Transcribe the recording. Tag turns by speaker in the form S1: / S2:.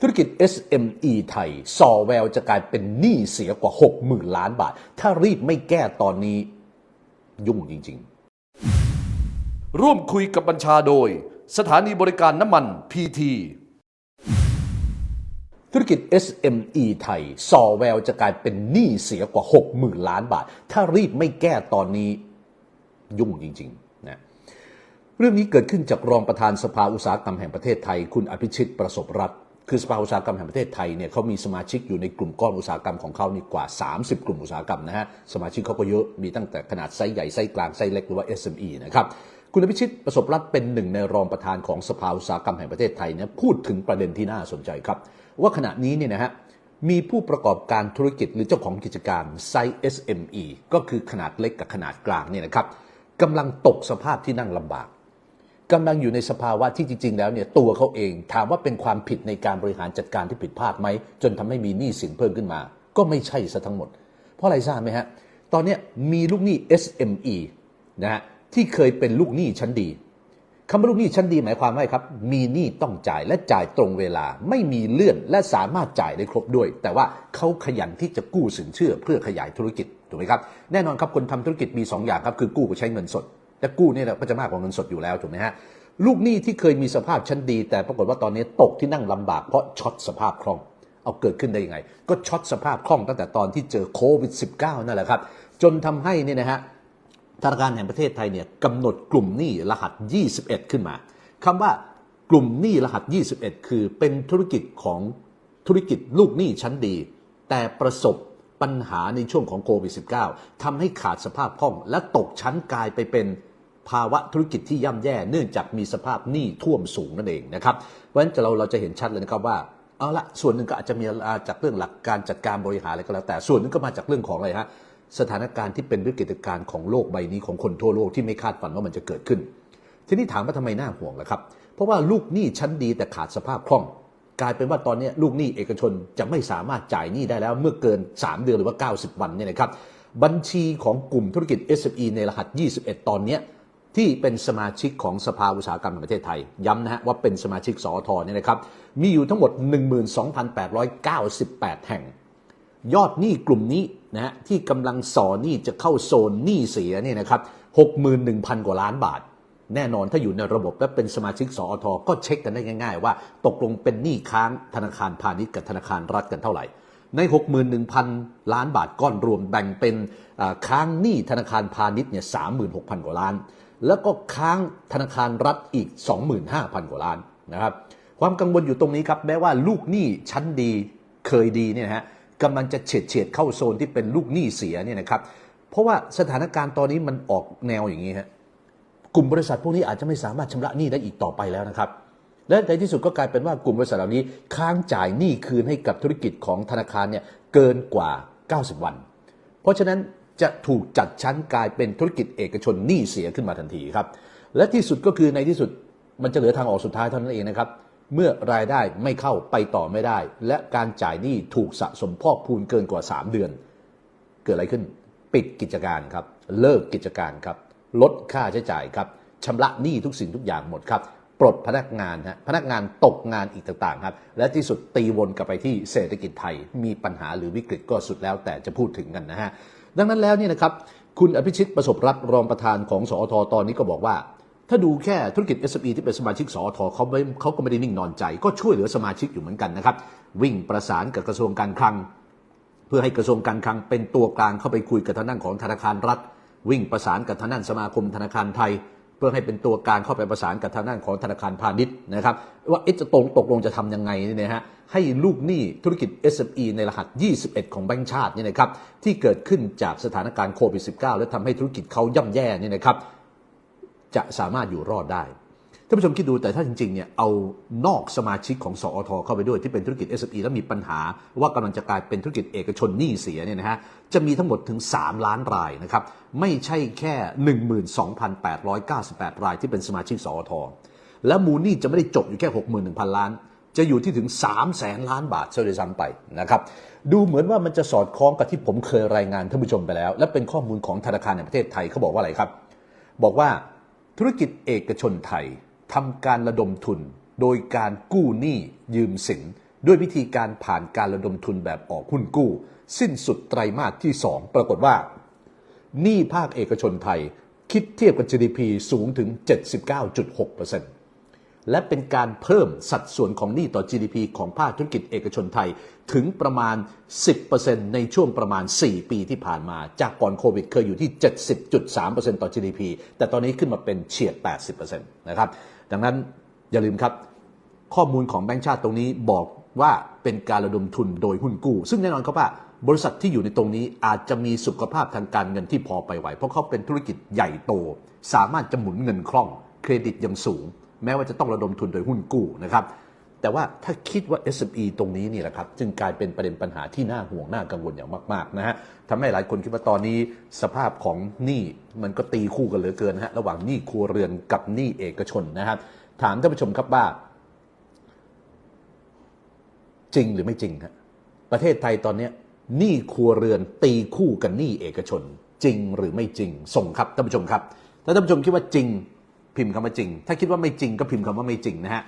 S1: ธุรกิจ SME ไทยสอแววจะกลายเป็นหนี้เสียกว่า 60,000 ล้านบาท ถ้ารีบไม่แก้ตอนนี้ ยุ่งจริง ๆ
S2: ร่วมคุยกับบัญชาโดย สถานีบริการน้ำมันพีที
S1: ธุรกิจ SME ไทยสอแววจะกลายเป็นหนี้เสียกว่า 60,000 ล้านบาท ถ้ารีบไม่แก้ตอนนี้ ยุ่งจริงๆนะเรื่องนี้เกิดขึ้นจากรองประธานสภาอุตสาหกรรมแห่งประเทศไทย คุณอภิชิตประสบรัฐ คือสภาอุตสาหกรรมแห่งประเทศไทยเนี่ยเขามีสมาชิกอยู่ในกลุ่มก้อนอุตสาหกรรมของเขานี่กว่า 30 กลุ่มอุตสาหกรรมนะฮะสมาชิกเขาก็เยอะมีตั้งแต่ขนาดไซส์ใหญ่ไซส์กลางไซส์เล็กหรือว่า SME นะครับคุณอภิชิตประสบรัฐเป็นหนึ่งในรองประธานของสภาอุตสาหกรรมแห่งประเทศไทยเนี่ยพูดถึงประเด็นที่น่าสนใจครับ ว่าขณะนี้เนี่ยนะฮะมีผู้ประกอบการธุรกิจหรือเจ้าของกิจการไซส์ SME ก็คือขนาดเล็กกับขนาดกลางเนี่ยนะครับกำลังตกสภาพที่นั่งลำบาก กำลังอยู่ในสภาวะที่จริง ๆ แล้วเนี่ยตัวเขาเองถามว่าเป็นความผิดในการบริหารจัดการที่ผิดพลาดไหม จนทำให้มีหนี้สินเพิ่มขึ้นมา ก็ไม่ใช่ซะทั้งหมด เพราะอะไรทราบไหมฮะ ตอนนี้มีลูกหนี้ SME นะฮะที่เคยเป็นลูกหนี้ชั้นดีคำว่าลูกหนี้ชั้นดีหมายความว่าครับ มีหนี้ต้องจ่ายและจ่ายตรงเวลา ไม่มีเลื่อนและสามารถจ่ายได้ครบด้วย แต่ว่าเขาขยันที่จะกู้สินเชื่อเพื่อขยายธุรกิจถูกไหมครับแน่นอนครับคนทำธุรกิจมีสองอย่างครับคือกู้กับใช้เงินสด แต่กู้เนี่ยก็จะมากกว่าเงินสดอยู่แล้วถูกไหมฮะลูกหนี้ที่เคยมีสภาพชั้นดี แต่ปรากฏว่าตอนนี้ตกที่นั่งลำบากเพราะช็อตสภาพคล่อง เอาเกิดขึ้นได้ยังไง ก็ช็อตสภาพคล่องตั้งแต่ตอนที่เจอโควิด -19 นั่นแหละครับ จนทำให้เนี่ยนะฮะธนาคารแห่งประเทศไทยเนี่ยกำหนดกลุ่มหนี้รหัส 21 ขึ้นมาคำว่ากลุ่มหนี้รหัส 21 คือเป็นธุรกิจของธุรกิจลูกหนี้ชั้นดี แต่ประสบ ปัญหาในช่วงของโควิด -19 ทำให้ขาดสภาพคล่อง และตกชั้นกลายไปเป็นภาวะธุรกิจที่ย่ำแย่ เนื่องจากมีสภาพหนี้ท่วมสูงนั่นเองนะครับ เพราะฉะนั้นเราเราจะเห็นชัดเลยนะครับว่าเอาละส่วนหนึ่งก็อาจจะมีมาจากเรื่องหลักการจัดการบริหารอะไรก็แล้วแต่ส่วนหนึงก็มาจากเรื่องของอะไรฮะสถานการณ์ที่เป็นวิกฤตการณ์ของโลกใบนี้ของคนทั่วโลกที่ไม่คาดฝันว่ามันจะเกิดขึ้น ทีนี้ถามว่าทำไมน่าห่วงล่ะครับ เพราะว่าลูกหนี้ชั้นดีแต่ขาดสภาพคล่อง กลายเป็นว่าตอนนี้ลูกหนี้เอกชนจะไม่สามารถจ่ายหนี้ได้แล้วเมื่อเกิน 3 เดือนหรือว่า 90 วันเนี่ยนะครับบัญชีของกลุ่มธุรกิจ SME ในรหัส 21 ตอนนี้ที่เป็นสมาชิกของสภาอุตสาหกรรมแห่งประเทศไทย ย้ำนะฮะว่าเป็นสมาชิกสอทเนี่ยนะครับมีอยู่ทั้งหมด 12,898 แห่ง ยอดหนี้กลุ่มนี้นะฮะที่กำลังสอหนี้จะเข้าโซนหนี้เสียเนี่ยนะครับ61,000 กว่าล้านบาท แน่นอนถ้าอยู่ในระบบและเป็นสมาชิกสอทก็เช็คกันได้ง่าย ๆ ว่าตกลงเป็นหนี้ค้างธนาคารพาณิชย์กับธนาคารรัฐกันเท่าไหร่ ใน 61,000 ล้านบาทก้อนรวมแบ่งเป็นค้างหนี้ธนาคารพาณิชย์เนี่ย36,000 กว่าล้าน แล้วก็ค้างธนาคารรัฐอีก 25,000 กว่าล้านนะครับความกังวลอยู่ตรงนี้ครับแม้ว่าลูกหนี้ชั้นดีเคยดีเนี่ยนะฮะกำลังจะเฉียดเฉียดเข้าโซนที่เป็นลูกหนี้เสียเนี่ยนะครับเพราะว่าสถานการณ์ตอนนี้มันออกแนวอย่างนี้ฮะ กลุ่มบริษัทพวกนี้อาจจะไม่สามารถชำระหนี้ได้อีกต่อไปแล้วนะครับ และในที่สุดก็กลายเป็นว่ากลุ่มบริษัทเหล่านี้ค้างจ่ายหนี้คืนให้กับธุรกิจของธนาคารเนี่ยเกินกว่า 90 วัน เพราะฉะนั้นจะถูกจัดชั้นกลายเป็นธุรกิจเอกชนหนี้เสียขึ้นมาทันทีครับ และที่สุดก็คือในที่สุดมันจะเหลือทางออกสุดท้ายเท่านั้นเองนะครับ เมื่อรายได้ไม่เข้าไปต่อไม่ได้ และการจ่ายหนี้ถูกสะสมพอกพูนเกินกว่า 3 เดือน เกิดอะไรขึ้น ปิดกิจการครับ เลิกกิจการครับ ลดค่าใช้จ่ายครับชำระหนี้ทุกสิ่งทุกอย่างหมดครับ ปลดพนักงานฮะพนักงานตกงานอีกต่างๆครับ และที่สุดตีวนกลับไปที่เศรษฐกิจไทย มีปัญหาหรือวิกฤตก็สุดแล้วแต่จะพูดถึงกันนะฮะดังนั้นแล้วเนี่ยนะครับคุณอภิชิตประสบรัฐรองประธานของสอทตอนนี้ก็บอกว่า ถ้าดูแค่ธุรกิจ SME ที่เป็นสมาชิกสอทเขาไม่เขาก็ไม่ได้นิ่งนอนใจ ก็ช่วยเหลือสมาชิกอยู่เหมือนกันนะครับ วิ่งประสานกับกระทรวงการคลัง เพื่อให้กระทรวงการคลังเป็นตัวกลางเข้าไปคุยกับทางด้านของธนาคารรัฐ วิ่งประสานกับทางด้านสมาคมธนาคารไทย เพื่อให้เป็นตัวการเข้าไปประสานกับทางด้านของธนาคารพาณิชย์นะครับ ว่าจะตรงตกลงจะทำยังไงเนี่ยนะฮะให้ลูกหนี้ธุรกิจ SME ในรหัส 21 ของแบงก์ชาตินี่นะครับที่เกิดขึ้นจากสถานการณ์โควิด -19 และทำให้ธุรกิจเขาย่ำแย่นี่นะครับจะสามารถอยู่รอดได้ ท่านผู้ชมคิดดูแต่ถ้าจริงๆเนี่ยเอานอกสมาชิกของสอทเข้าไปด้วยที่เป็นธุรกิจ SME แล้วมีปัญหา ว่ากำลังจะกลายเป็นธุรกิจเอกชนหนี้เสียเนี่ยนะฮะจะมีทั้งหมดถึง 3 ล้านรายนะครับไม่ใช่แค่ 12,898 รายที่เป็นสมาชิกสอทและมูลหนี้จะไม่ได้จบอยู่แค่ 61,000 ล้าน จะอยู่ที่ถึง3แสนล้านบาทเสียด้วยซ้ำไปนะครับดูเหมือนว่ามันจะสอดคล้องกับที่ผมเคยรายงานท่านผู้ชมไปแล้ว และเป็นข้อมูลของธนาคารแห่งประเทศไทยเขาบอกว่าอะไรครับ บอกว่าธุรกิจเอกชนไทย ทำการระดมทุน โดยการกู้หนี้ยืมสิน ด้วยวิธีการผ่านการระดมทุนแบบออกหุ้นกู้ สิ้นสุดไตรมาสที่ 2 ปรากฏว่าหนี้ภาคเอกชนไทย คิดเทียบกับ GDP สูงถึง 79.6% และเป็นการเพิ่มสัดส่วนของหนี้ต่อ GDP ของภาคธุรกิจเอกชนไทยถึงประมาณ 10%ในช่วงประมาณ 4 ปีที่ผ่านมา จากก่อนโควิดเคยอยู่ที่ 70.3%ต่อ GDP แต่ตอนนี้ขึ้นมาเป็นเฉียด 80%นะครับดังนั้นอย่าลืมครับ ข้อมูลของแบงก์ชาติตรงนี้บอกว่าเป็นการระดมทุนโดยหุ้นกู้ ซึ่งแน่นอนครับว่าบริษัทที่อยู่ในตรงนี้อาจจะมีสุขภาพทางการเงินที่พอไปไหว เพราะเขาเป็นธุรกิจใหญ่โต สามารถจะหมุนเงินคล่อง เครดิตยังสูง แม้ว่าจะต้องระดมทุนโดยหุ้นกู้นะครับแต่ว่าถ้าคิดว่า SME ตรงนี้นี่แหละครับ จึงกลายเป็นประเด็นปัญหาที่น่าห่วงน่ากังวลอย่างมากๆนะฮะทำให้หลายคนคิดว่าตอนนี้สภาพของหนี้มันก็ตีคู่กันเหลือเกินนะฮะระหว่างหนี้ครัวเรือนกับหนี้เอกชนนะครับถามท่านผู้ชมครับว่า จริงหรือไม่จริงครับประเทศไทยตอนนี้หนี้ครัวเรือนตีคู่กับหนี้เอกชน จริงหรือไม่จริงส่งครับท่านผู้ชมครับถ้าท่านผู้ชมคิดว่าจริง พิมพ์คำว่าจริง ถ้าคิดว่าไม่จริงก็พิมพ์คำว่าไม่จริงนะฮะ